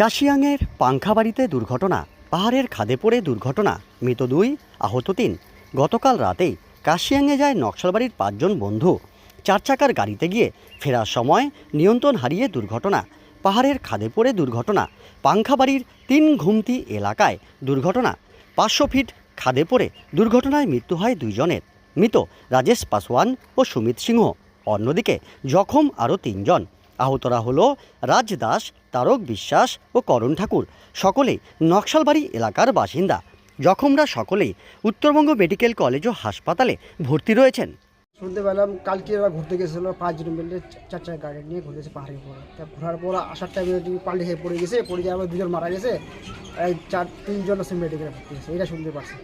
কাশিয়াংয়ের পাংখাবাড়িতে দুর্ঘটনা। পাহাড়ের খাদে পড়ে দুর্ঘটনা। মৃত দুই, আহত তিন। গতকাল রাতেই কাশিয়াংয়ে যায় নকশালবাড়ির পাঁচজন বন্ধু। চার চাকার গাড়িতে গিয়ে ফেরার সময় নিয়ন্ত্রণ হারিয়ে দুর্ঘটনা। পাহাড়ের খাদে পড়ে দুর্ঘটনা। পাংখাবাড়ির তিন ঘুমতি এলাকায় দুর্ঘটনা। পাঁচশো ফিট খাদে পড়ে দুর্ঘটনায় মৃত্যু হয় দুইজনের। মৃত রাজেশ পাসওয়ান ও সুমিত সিংহ। অন্যদিকে জখম আরও তিনজন। আহতরা হলো রাজদাস তারক বিশ্বাস ও করণ ঠাকুর। সকলে নকশালবাড়ি এলাকার বাসিন্দা। জখমরা সকলেই উত্তরবঙ্গ মেডিকেল কলেজ ও হাসপাতালে ভর্তি রয়েছেন। শুনতে পেলাম কালকে ওরা ঘুরতে গেছিল পাঁচজন মিলে চার চার গাড়ি নিয়ে ঘুরতেছে পাহাড়ের উপরে। তা ঘোরার পর আসার টাইমে পাল্টে খেয়ে পড়ে গেছে পড়ে যাওয়ার দুজন মারা গেছে এই চার তিনজন মেডিকেলে ভর্তি গেছে এটা শুনতে পারছি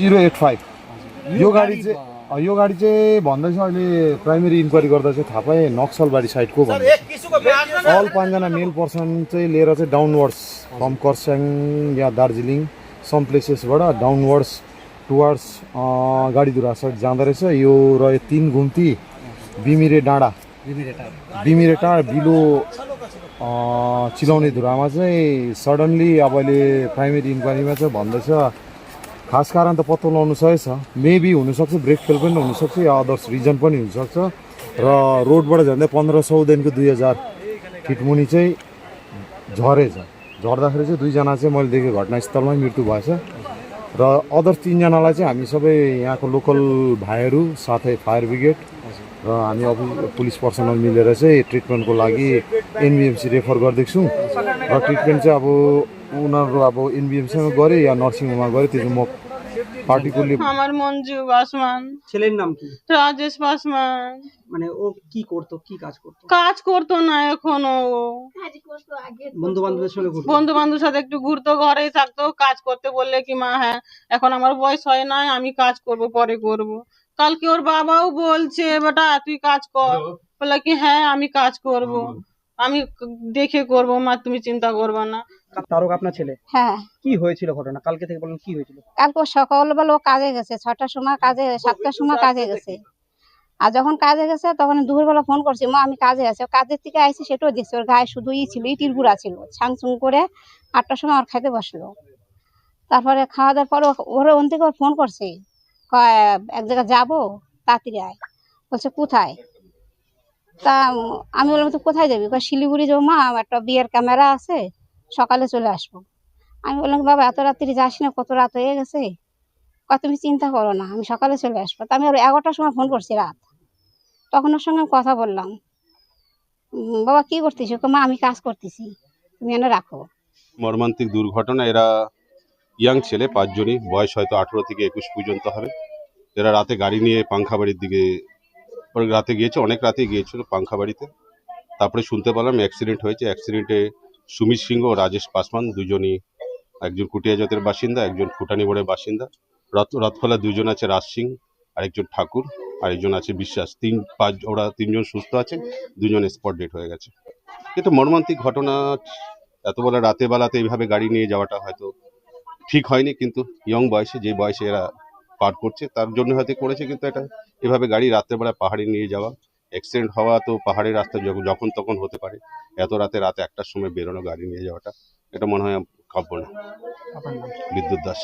জিরো এইট ফাইভ यो गाडी चाहिँ भन्दैछ अहिले प्राइमेरी इन्क्वायरी गर्दा चाहिँ थाहा पाएँ नक्सलबारी साइडको भन्दैछ। अल पाँचजना मेल पर्सन चाहिँ लिएर चाहिँ डाउनवर्ड्स फ्रम खरसाङ या दार्जिलिङ सम प्लेसेसबाट डाउनवर्ड्स टुवार्ड्स गाडीधुरा साइड जाँदो रहेछ। यो रह्यो तिन घुम्ती बिमिरे डाँडा। बिमिरे टाढा। बिलो अँ, चिलाउने धुरामा चाहिँ सडन्ली अब अहिले प्राइमेरी इन्क्वायरीमा चाहिँ भन्दैछ खास कारण त पत्तो लगाउनु सकेछ मेबी हुनसक्छ ब्रेक फेल पनि हुनसक्छ या अदर्स रिजन पनि हुनसक्छ। र रोडबाट झन्डै पन्ध्र सौदेखिको दुई हजार फिट मुनि चाहिँ झरेछ झर्दाखेरि चाहिँ दुईजना चाहिँ मैले देखेँ घटनास्थलमै मृत्यु भएछ र अदर तिनजनालाई चाहिँ हामी सबै यहाँको लोकल भाइहरू साथै फायर ब्रिगेड र हामी अब पुलिस पर्सनल मिलेर चाहिँ ट्रिटमेन्टको लागि एनबिएमसी रेफर गरिदिएको छौँ। र ट्रिटमेन्ट चाहिँ अब उनीहरू अब एनबिएमसीमा गऱ्यो या नर्सिङ होममा गऱ्यो त्यो चाहिँ म पार्टिकुलरली আমার মঞ্জু বাসমান ছেলের নাম কি রাজেশ বাসমান মানে ও কি করতো কি কাজ করতো কাজ করতো না এখনো ও বন্ধু বান্ধবের সঙ্গে ঘুরতো বন্ধু বান্ধবের সাথে একটু ঘুরতো ঘরেই থাকতো কাজ করতে বললে কি মা হ্যাঁ এখন আমার বয়স হয় নাই আমি কাজ করব পরে করব কালকে ওর বাবাও বলছে বেটা তুই কাজ কর বলে কি হ্যাঁ আমি কাজ করব আমি দেখে করব মা তুমি চিন্তা করবে না। তারক আপনার ছেলে? হ্যাঁ। কি হয়েছিল ঘটনা? কালকে থেকে বলেন কি হয়েছিল? কালকে সকালবেলা ও কাজে গেছে ছটার সময় কাজে সাতটার সময় কাজে গেছে। আর যখন কাজে গেছে তখন দুপুরবেলা ফোন করছি মা আমি কাজে আছি। ও কাজের থেকে আইসি সেটাও দেখছি। ওর গায়ে শুধু ই ছিল ইটির গুঁড়া ছিল। ছাংছুং করে আটটার সময় ওর খাইতে বসল। তারপরে খাওয়া দাওয়ার পর ও- ওর ওন থেকে ওর ফোন করছে এক জায়গায় যাব? তাড়াতাড়ি আয়। বলছে কোথায়? তা আমি বললাম, তুই কোথায় যাবি? শিলিগুড়ি যাব মা একটা বিয়ের ক্যামেরা আছে, সকালে চলে আসব। আমি বললাম, বাবা, এত রাত্রি যাস না, কত রাত হয়ে গেছে? কয়, তুমি চিন্তা করো না, আমি সকালে চলে আসব। তা আমি ওর এগারোটার সময় ফোন করছি রাত। তখন ওর সঙ্গে কথা বললাম। বাবা, কি করতেছি? মা, আমি কাজ করতেছি, তুমি এনে রাখো। মর্মান্তিক দুর্ঘটনা, এরা ইয়াং ছেলে, পাঁচজনই, বয়স হয়তো আঠেরো থেকে একুশ পর্যন্ত হবে। এরা রাতে গাড়ি নিয়ে পাংখাবাড়ির দিকে ওরা রাতে গিয়েছে, অনেক রাতে গিয়েছিল পাংখাবাড়িতে তারপরে শুনতে পেলাম অ্যাক্সিডেন্ট হয়েছে। অ্যাক্সিডেন্টে সুমিত সিংহ ও রাজেশ পাসওয়ান দুজনই, একজন কুটিয়াজতের বাসিন্দা, একজন ফুটানি মোড়ের বাসিন্দা। রথ, রথখোলা দুজন আছে রাজ সিং, আরেকজন ঠাকুর, আরেকজন আছে বিশ্বাস। তিন, পাঁচ, ওরা তিনজন সুস্থ আছে দুজন স্পট ডেট হয়ে গেছে। কিন্তু মর্মান্তিক ঘটনা, এত বড় রাতে বেলাতে এইভাবে গাড়ি নিয়ে যাওয়াটা হয়তো ঠিক হয়নি, কিন্তু ইয়ং বয়সে, যে বয়সে এরা পার করছে, তার জন্য হয়তো করেছে, কিন্তু এটা এভাবে গাড়ি রাত্রেবেলা পাহাড়ে নিয়ে যাওয়া অ্যাক্সিডেন্ট হওয়া তো পাহাড়ের রাস্তা যখন তখন হতে পারে। এত রাতে রাতে একটার সময় বেরোনো গাড়ি নিয়ে যাওয়াটা এটা মনে হয় কাব্য না। বিদ্যুৎ দাস।